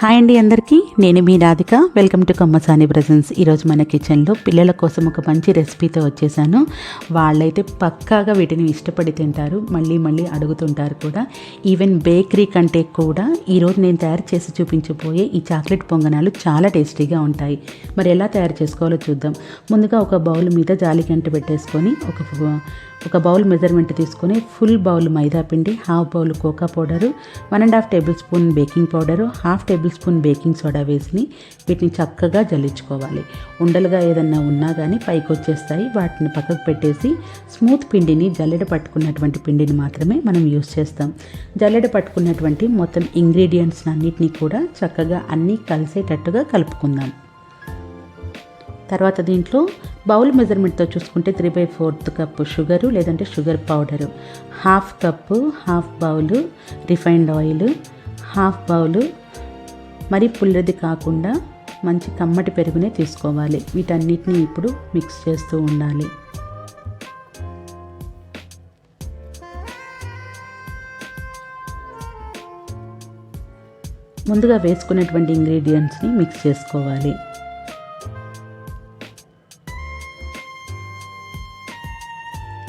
Hi అండి అందరికీ. నేను మీ Radhika. Welcome to Kammasani presents ఈరోజు మన కిచెన్లో పిల్లల కోసం ఒక మంచి రెసిపీతో వచ్చేసాను. వాళ్ళైతే పక్కాగా వీటిని ఇష్టపడి తింటారు. మళ్ళీ మళ్ళీ అడుగుతుంటారు కూడా. ఈవెన్ బేకరీ కంటే కూడా ఈరోజు నేను తయారు చేసి చూపించబోయే ఈ చాక్లెట్ పొంగనాలు చాలా టేస్టీగా ఉంటాయి. మరి ఎలా తయారు చేసుకోవాలో చూద్దాం. ముందుగా ఒక బౌల్ మీద జాలి గంట పెట్టేసుకొని ఒక ఒక బౌల్ మెజర్మెంట్ తీసుకొని ఫుల్ బౌల్ మైదా పిండి half bowl cocoa powder one and half tablespoon baking powder half tablespoon baking soda వేసి వీటిని చక్కగా జల్లించుకోవాలి. ఉండలుగా ఏదన్నా ఉన్నా కానీ పైకి వచ్చేస్తాయి వాటిని పక్కకు పెట్టేసి స్మూత్ పిండిని జల్లెడ పట్టుకున్నటువంటి పిండిని మాత్రమే మనం యూస్ చేస్తాం. జల్లెడ పట్టుకున్నటువంటి మొత్తం ఇంగ్రీడియంట్స్ అన్నిటినీ కూడా చక్కగా అన్నీ కలిసేటట్టుగా కలుపుకుందాం. తర్వాత దీంట్లో బౌల్ మెజర్మెంట్తో చూసుకుంటే three by fourth cup sugar లేదంటే sugar powder. Half cup half bowl refined oil half bowl మరి పుల్లది కాకుండా మంచి కమ్మటి పెరుగునే తీసుకోవాలి. వీటన్నిటిని ఇప్పుడు మిక్స్ చేస్తూ ఉండాలి. ముందుగా వేసుకున్నటువంటి ఇంగ్రీడియంట్స్ని మిక్స్ చేసుకోవాలి.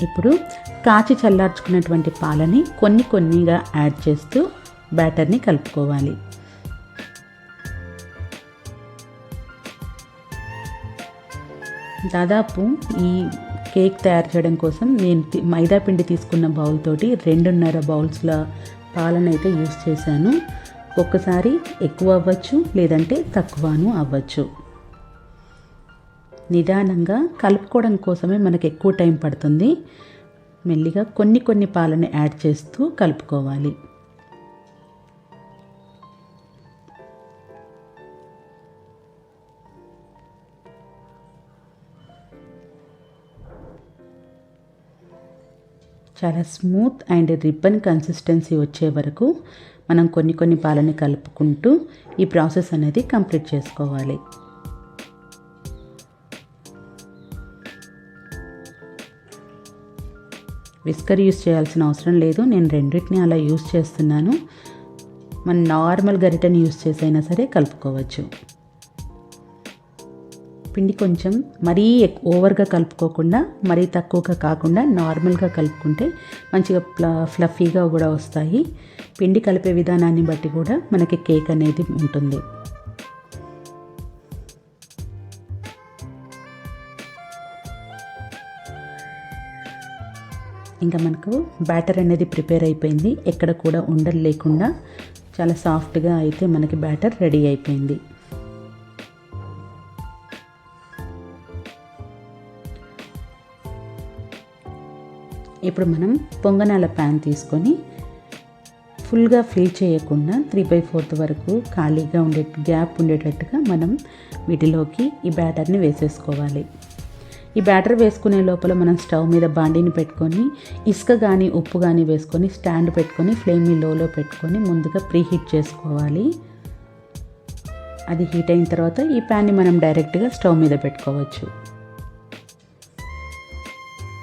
ఇప్పుడు కాచి చల్లార్చుకున్నటువంటి పాలని కొన్ని కొన్నిగా యాడ్ చేస్తూ బ్యాటర్ని కలుపుకోవాలి. దాదాపు ఈ కేక్ తయారు చేయడం కోసం నేను మైదా పిండి తీసుకున్న బౌల్ తోటి రెండున్నర బౌల్స్ల పాలను అయితే యూస్ చేశాను. ఒక్కసారి ఎక్కువ అవ్వచ్చు లేదంటే తక్కువను అవ్వచ్చు. నిదానంగా కలుపుకోవడం కోసమే మనకు ఎక్కువ టైం పడుతుంది. మెల్లిగా కొన్ని కొన్ని పాలను యాడ్ చేస్తూ కలుపుకోవాలి. చాలా స్మూత్ అండ్ రిబ్బన్ కన్సిస్టెన్సీ వచ్చే వరకు మనం కొన్ని కొన్ని పాలని కలుపుకుంటూ ఈ ప్రాసెస్ అనేది కంప్లీట్ చేసుకోవాలి. విస్కర్ యూస్ చేయాల్సిన అవసరం లేదు. నేను రెండింటిని అలా యూస్ చేస్తున్నాను. మన నార్మల్ గరిటెని యూస్ చేసైనా సరే కలుపుకోవచ్చు. పిండి కొంచెం మరీ ఓవర్గా కలుపుకోకుండా మరీ తక్కువగా కాకుండా నార్మల్గా కలుపుకుంటే మంచిగా ఫ్లఫీగా కూడా వస్తాయి. పిండి కలిపే విధానాన్ని బట్టి కూడా మనకి కేక్ అనేది ఉంటుంది. ఇంకా మనకు బ్యాటర్ అనేది ప్రిపేర్ అయిపోయింది. ఎక్కడ కూడా ఉండలు లేకుండా చాలా సాఫ్ట్గా అయితే మనకి బ్యాటర్ రెడీ అయిపోయింది. ఇప్పుడు మనం పొంగనాల ప్యాన్ తీసుకొని ఫుల్గా ఫిల్ చేయకుండా త్రీ బై ఫోర్త్ వరకు ఖాళీగా ఉండే గ్యాప్ ఉండేటట్టుగా మనం వీటిలోకి ఈ బ్యాటర్ని వేసేసుకోవాలి. ఈ బ్యాటర్ వేసుకునే లోపల మనం స్టవ్ మీద బాండీని పెట్టుకొని ఇసుక కానీ ఉప్పు కానీ వేసుకొని స్టాండ్ పెట్టుకొని ఫ్లేమ్ని లోలో పెట్టుకొని ముందుగా ప్రీ హీట్ చేసుకోవాలి. అది హీట్ అయిన తర్వాత ఈ ప్యాన్ని మనం డైరెక్ట్గా స్టవ్ మీద పెట్టుకోవచ్చు.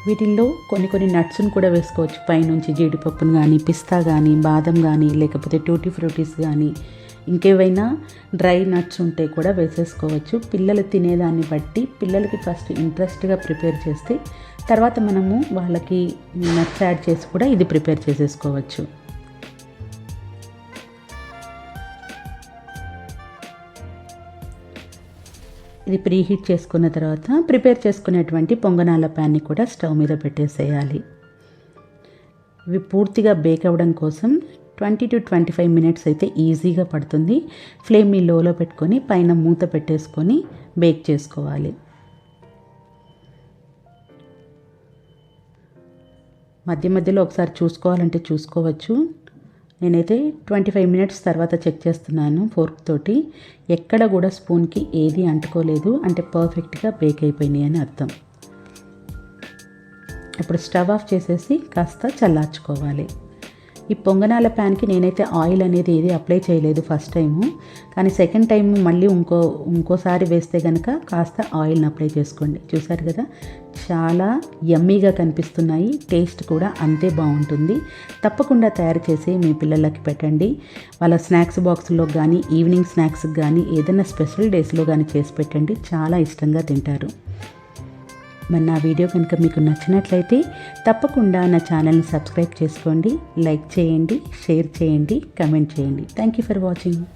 వీటిల్లో కొన్ని కొన్ని నట్స్ని కూడా వేసుకోవచ్చు. పైనుంచి జీడిపప్పును కానీ పిస్తా కానీ బాదం కానీ లేకపోతే టూటీ ఫ్రూటీస్ కానీ ఇంకేవైనా డ్రై నట్స్ ఉంటే కూడా వేసేసుకోవచ్చు. పిల్లలు తినేదాన్ని బట్టి పిల్లలకి ఫస్ట్ ఇంట్రెస్ట్గా ప్రిపేర్ చేస్తే తర్వాత మనము వాళ్ళకి నట్స్ యాడ్ చేసి కూడా ఇది ప్రిపేర్ చేసేసుకోవచ్చు. ఇది ప్రీ హీట్ చేసుకున్న తర్వాత ప్రిపేర్ చేసుకునేటువంటి పొంగనాల ప్యాన్ని కూడా స్టవ్ మీద పెట్టేసేయాలి. ఇవి పూర్తిగా బేక్ అవ్వడం కోసం twenty to twenty five minutes అయితే ఈజీగా పడుతుంది. ఫ్లేమ్ని లోలో పెట్టుకొని పైన మూత పెట్టేసుకొని బేక్ చేసుకోవాలి. మధ్య మధ్యలో ఒకసారి చూసుకోవాలంటే చూసుకోవచ్చు. నేనైతే ట్వంటీ ఫైవ్ మినిట్స్ తర్వాత చెక్ చేస్తున్నాను ఫోర్క్ తోటి. ఎక్కడ కూడా స్పూన్కి ఏది అంటుకోలేదు. అంటే పర్ఫెక్ట్గా బేక్ అయిపోయినాయి అని అర్థం. ఇప్పుడు స్టవ్ ఆఫ్ చేసేసి కాస్త చల్లార్చుకోవాలి. ఈ పొంగనాల ప్యాన్కి నేనైతే ఆయిల్ అనేది ఏది అప్లై చేయలేదు ఫస్ట్ టైము. కానీ సెకండ్ టైం మళ్ళీ ఇంకో ఇంకోసారి వేస్తే కనుక కాస్త ఆయిల్ని అప్లై చేసుకోండి. చూసారు కదా? చాలా యమ్మీగా కనిపిస్తున్నాయి. టేస్ట్ కూడా అంతే బాగుంటుంది. తప్పకుండా తయారు చేసి మీ పిల్లలకి పెట్టండి. వాళ్ళ స్నాక్స్ బాక్స్లో కానీ ఈవినింగ్ స్నాక్స్కి కానీ ఏదైనా స్పెషల్ డేస్లో కానీ చేసి పెట్టండి. చాలా ఇష్టంగా తింటారు. మరి నా వీడియో కనుక మీకు నచ్చినట్లయితే తప్పకుండా నా ఛానల్ని సబ్స్క్రైబ్ చేసుకోండి లైక్ చేయండి షేర్ చేయండి కమెంట్ చేయండి. Thank you for watching